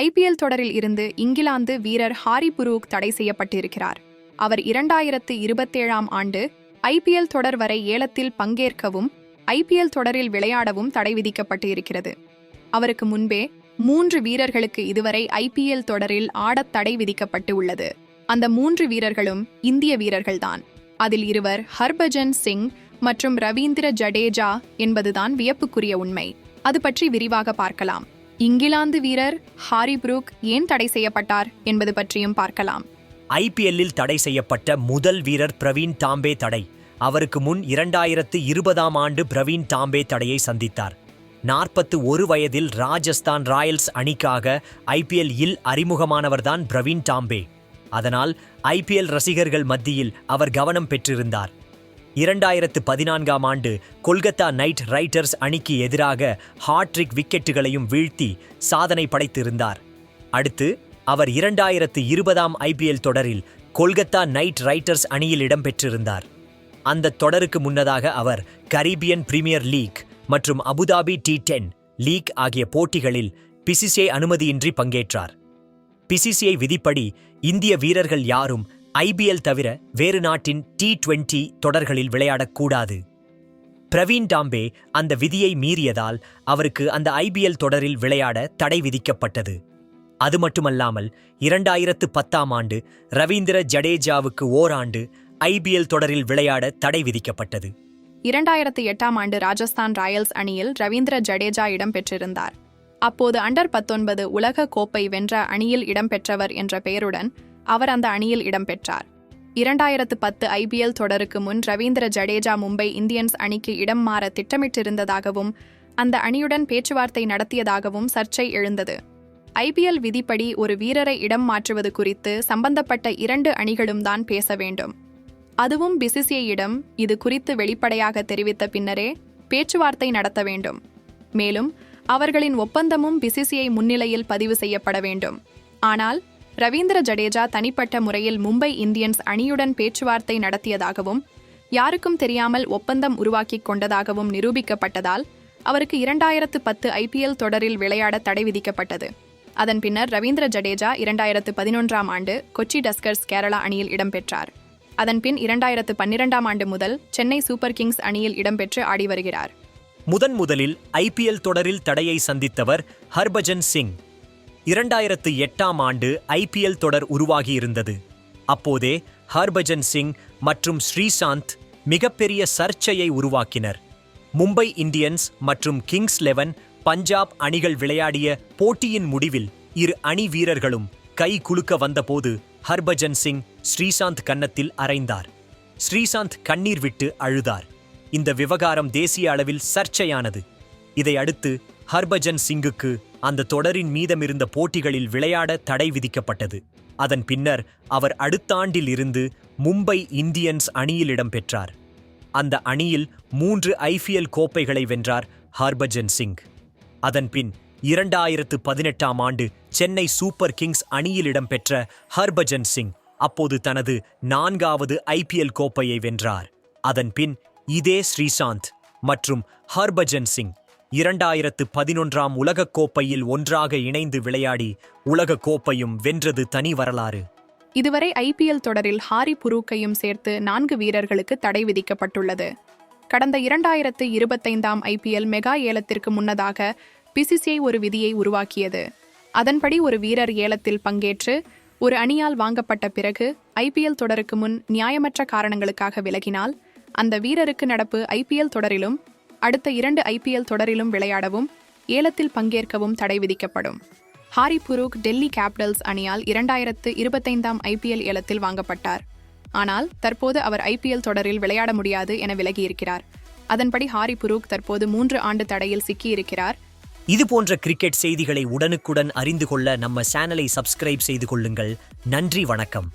IPL தொடரில் இருந்து இங்கிலாந்து வீரர் ஹாரி புரூக் தடை செய்யப்பட்டிருக்கிறார். அவர் இரண்டாயிரத்து இருபத்தேழாம் ஆண்டு ஐபிஎல் தொடர் வரை ஏலத்தில் பங்கேற்கவும் ஐபிஎல் தொடரில் விளையாடவும் தடை விதிக்கப்பட்டு இருக்கிறது அவருக்கு முன்பே மூன்று வீரர்களுக்கு இதுவரை ஐபிஎல் தொடரில் ஆடத் தடை விதிக்கப்பட்டு உள்ளது அந்த மூன்று வீரர்களும் இந்திய வீரர்கள்தான். அதில் இருவர் ஹர்பஜன் சிங் மற்றும் ரவீந்திர ஜடேஜா என்பதுதான் வியப்புக்குரிய உண்மை. அது பற்றி விரிவாக பார்க்கலாம். இங்கிலாந்து வீரர் ஹாரி புரூக் ஏன் தடை செய்யப்பட்டார் என்பது பற்றியும் பார்க்கலாம். ஐபிஎல்லில் தடை செய்யப்பட்ட முதல் வீரர் பிரவீன் தாம்பே தடை. அவருக்கு முன் இரண்டாயிரத்து இருபதாம் ஆண்டு பிரவீன் தாம்பே தடையை சந்தித்தார். நாற்பத்து ஒரு வயதில் ராஜஸ்தான் ராயல்ஸ் அணிக்காக ஐபிஎல் இல் அறிமுகமானவர்தான் பிரவீன் டாம்பே அதனால் ஐபிஎல் ரசிகர்கள் மத்தியில் அவர் கவனம் பெற்றிருந்தார். இரண்டாயிரத்து பதினான்காம் ஆண்டு கொல்கத்தா நைட் ரைடர்ஸ் அணிக்கு எதிராக ஹாட்ரிக் விக்கெட்டுகளையும் வீழ்த்தி சாதனை படைத்திருந்தார். அடுத்து அவர் இரண்டாயிரத்து இருபதாம் ஐபிஎல் தொடரில் கொல்கத்தா நைட் ரைடர்ஸ் அணியில் இடம்பெற்றிருந்தார். அந்த தொடருக்கு முன்னதாக அவர் கரீபியன் பிரீமியர் லீக் மற்றும் Abu Dhabi T ten league ஆகிய போட்டிகளில் பிசிசிஐ அனுமதியின்றி பங்கேற்றார். பிசிசிஐ விதிப்படி இந்திய வீரர்கள் யாரும் ஐபிஎல் தவிர வேறு நாட்டின் டி டுவெண்டி தொடர்களில் விளையாடக்கூடாது. பிரவீன் டாம்பே அந்த விதியை மீறியதால் அவருக்கு அந்த ஐபிஎல் தொடரில் விளையாட தடை விதிக்கப்பட்டது. அது மட்டுமல்லாமல் இரண்டாயிரத்து பத்தாம் ஆண்டு ரவீந்திர ஜடேஜாவுக்கு ஓராண்டு ஐபிஎல் தொடரில் விளையாட தடை விதிக்கப்பட்டது. இரண்டாயிரத்து எட்டாம் ஆண்டு ராஜஸ்தான் ராயல்ஸ் அணியில் ரவீந்திர ஜடேஜா இடம்பெற்றிருந்தார். அப்போது அண்டர் பத்தொன்பது உலக கோப்பை வென்ற அணியில் இடம்பெற்றவர் என்ற பெயருடன் அவர் அந்த அணியில் இடம்பெற்றார். இரண்டாயிரத்து பத்து ஐபிஎல் தொடருக்கு முன் ரவீந்திர ஜடேஜா மும்பை இந்தியன்ஸ் அணிக்கு இடம் மாற திட்டமிட்டிருந்ததாகவும் அந்த அணியுடன் பேச்சுவார்த்தை நடத்தியதாகவும் சர்ச்சை எழுந்தது. ஐபிஎல் விதிப்படி ஒரு வீரரை இடம் மாற்றுவது குறித்து சம்பந்தப்பட்ட இரண்டு அணிகளும் தான் பேச வேண்டும். அதுவும் பிசிசிஐயிடம் இது குறித்து வெளிப்படையாக தெரிவித்த பின்னரே பேச்சுவார்த்தை நடத்த வேண்டும். மேலும் அவர்களின் ஒப்பந்தமும் பிசிசிஐ முன்னிலையில் பதிவு செய்யப்பட வேண்டும். ஆனால் ரவீந்திர ஜடேஜா தனிப்பட்ட முறையில் மும்பை இந்தியன்ஸ் அணியுடன் பேச்சுவார்த்தை நடத்தியதாகவும் யாருக்கும் தெரியாமல் ஒப்பந்தம் உருவாக்கிக் கொண்டதாகவும் நிரூபிக்கப்பட்டதால் அவருக்கு இரண்டாயிரத்து பத்து ஐபிஎல் தொடரில் விளையாட தடை விதிக்கப்பட்டது. அதன் பின்னர் ரவீந்திர ஜடேஜா இரண்டாயிரத்து பதினொன்றாம் ஆண்டு கொச்சி டஸ்கர்ஸ் கேரளா அணியில் இடம்பெற்றார். அதன்பின் இரண்டாயிரத்து பன்னிரெண்டாம் ஆண்டு முதல் சென்னை சூப்பர் கிங்ஸ் அணியில் இடம்பெற்று ஆடி வருகிறார். முதன் முதலில் ஐபிஎல் தொடரில் தடையை சந்தித்தவர் ஹர்பஜன் சிங். இரண்டாயிரத்து எட்டாம் ஆண்டு ஐபிஎல் தொடர் உருவாகியிருந்தது. அப்போதே ஹர்பஜன் சிங் மற்றும் ஸ்ரீசாந்த் மிகப்பெரிய சர்ச்சையை உருவாக்கினர். மும்பை இந்தியன்ஸ் மற்றும் கிங்ஸ் லெவன் பஞ்சாப் அணிகள் விளையாடிய போட்டியின் முடிவில் இரு அணி வீரர்களும் கை குலுக்க வந்தபோது ஹர்பஜன் சிங் ஸ்ரீசாந்த் கன்னத்தில் அரைந்தார். ஸ்ரீசாந்த் கண்ணீர் விட்டு அழுதார். இந்த விவகாரம் தேசிய அளவில் சர்ச்சையானது. இதை அடுத்து ஹர்பஜன் சிங்குக்கு அந்த தொடரின் மீதமிருந்த போட்டிகளில் விளையாட தடை விதிக்கப்பட்டது. அதன் பின்னர் அவர் அடுத்த ஆண்டில் இருந்து மும்பை இந்தியன்ஸ் அணியில் இடம்பெற்றார் அந்த அணியில் மூன்று ஐபிஎல் கோப்பைகளை வென்றார் ஹர்பஜன் சிங். அதன் பின் இரண்டாயிரத்து பதினெட்டாம் ஆண்டு சென்னை சூப்பர் கிங்ஸ் அணியில் இடம்பெற்ற ஹர்பஜன் சிங் அப்போது தனது நான்காவது ஐபிஎல் கோப்பையை வென்றார். அதன்பின் இதே ஸ்ரீசாந்த் மற்றும் ஹர்பஜன் சிங். இரண்டாயிரத்து பதினொன்றாம் உலகக் கோப்பையில் ஒன்றாக இணைந்து விளையாடி உலகக் கோப்பையும் வென்றது தனி வரலாறு. இதுவரை ஐபிஎல் தொடரில் ஹாரி புரூக்கையும் சேர்த்து நான்கு வீரர்களுக்கு தடை விதிக்கப்பட்டுள்ளது. கடந்த இரண்டாயிரத்து இருபத்தைந்தாம் ஐபிஎல் மெகா ஏலத்திற்கு முன்னதாக பிசிசிஐ ஒரு விதியை உருவாக்கியது. அதன்படி ஒரு வீரர் ஏலத்தில் பங்கேற்று ஒரு அணியால் வாங்கப்பட்ட பிறகு ஐபிஎல் தொடருக்கு முன் நியாயமற்ற காரணங்களுக்காக விலகினால் அந்த வீரருக்கு நடப்பு ஐபிஎல் தொடரிலும் அடுத்த இரண்டு ஐபிஎல் தொடரிலும் விளையாடவும் ஏலத்தில் பங்கேற்கவும் தடை விதிக்கப்படும். ஹாரி புரூக் டெல்லி கேபிட்டல்ஸ் அணியால் இரண்டாயிரத்து இருபத்தைந்தாம் ஐபிஎல் ஏலத்தில் வாங்கப்பட்டார். ஆனால் தற்போது அவர் ஐபிஎல் தொடரில் விளையாட முடியாது என விலகியிருக்கிறார். அதன்படி ஹாரி புரூக் தற்போது மூன்று ஆண்டு தடையில் சிக்கியிருக்கிறார். இது போன்ற கிரிக்கெட் செய்திகளை உடனுக்குடன் அறிந்து கொள்ள நம்ம சேனலை சப்ஸ்கிரைப் செய்து கொள்ளுங்கள். நன்றி வணக்கம்.